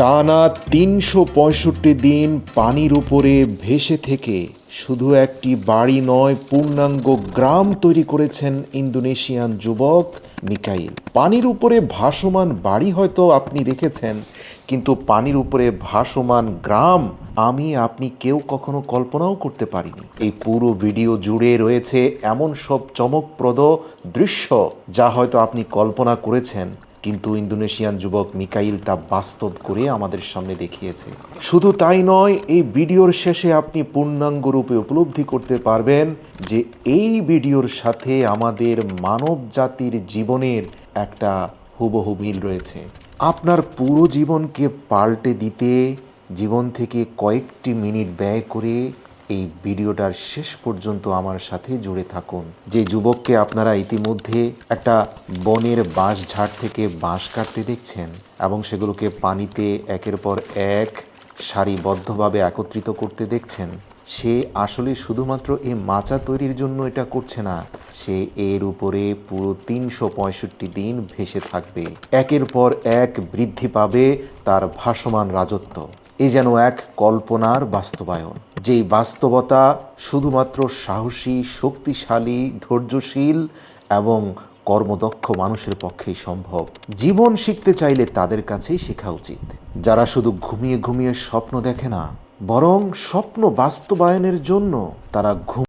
টানা তিনশো পঁয়ষট্টি দিন পানির উপরে ভেসে থেকে শুধু একটি বাড়ি নয়, পূর্ণাঙ্গ গ্রাম তৈরি করেছেন ইন্দোনেশিয়ান যুবক মিকাইল। পানির উপরে ভাসমান বাড়ি হয়তো আপনি দেখেছেন, কিন্তু পানির উপরে ভাসমান গ্রাম আমি, আপনি কেউ কখনো কল্পনাও করতে পারিনি। এই পুরো ভিডিও জুড়ে রয়েছে এমন সব চমকপ্রদ দৃশ্য যা হয়তো আপনি কল্পনা করেছেন। কিন্তু ইন্দোনেশিয়ান যুবক মিকাইল তা বাস্তব করে আমাদের সামনে দেখিয়েছে। শুধু তাই নয়, এই ভিডিওর শেষে আপনি পূর্ণাঙ্গ রূপে উপলব্ধি করতে পারবেন যে এই ভিডিওর সাথে আমাদের মানব জাতির জীবনের একটা হুবহু মিল রয়েছে। আপনার পুরো জীবনকে পাল্টে দিতে, জীবন থেকে কয়েকটি মিনিট ব্যয় করে এই ভিডিওটার শেষ পর্যন্ত আমার সাথে জুড়ে থাকুন। যে যুবককে আপনারা ইতিমধ্যে একটা বনের বাঁশ ঝাড় থেকে বাঁশ কাটতে দেখছেন এবং সেগুলোকে পানিতে একের পর এক সারিবদ্ধভাবে একত্রিত করতে দেখছেন, সে আসলে শুধুমাত্র এই মাচা তৈরির জন্য এটা করছে না, সে এর উপরে পুরো তিনশো পঁয়ষট্টি দিন ভেসে থাকবে। একের পর এক বৃদ্ধি পাবে তার ভাসমান রাজত্ব। এ যেন এক কল্পনার বাস্তবায়ন। যেই বাস্তবতা শুধুমাত্র সাহসী, শক্তিশালী, ধৈর্যশীল এবং কর্মদক্ষ মানুষের পক্ষেই সম্ভব। জীবন শিখতে চাইলে তাদের কাছেই শেখা উচিত। যারা শুধু ঘুমিয়ে ঘুমিয়ে স্বপ্ন দেখে না, বরং স্বপ্ন বাস্তবায়নের জন্য তারা ঘুম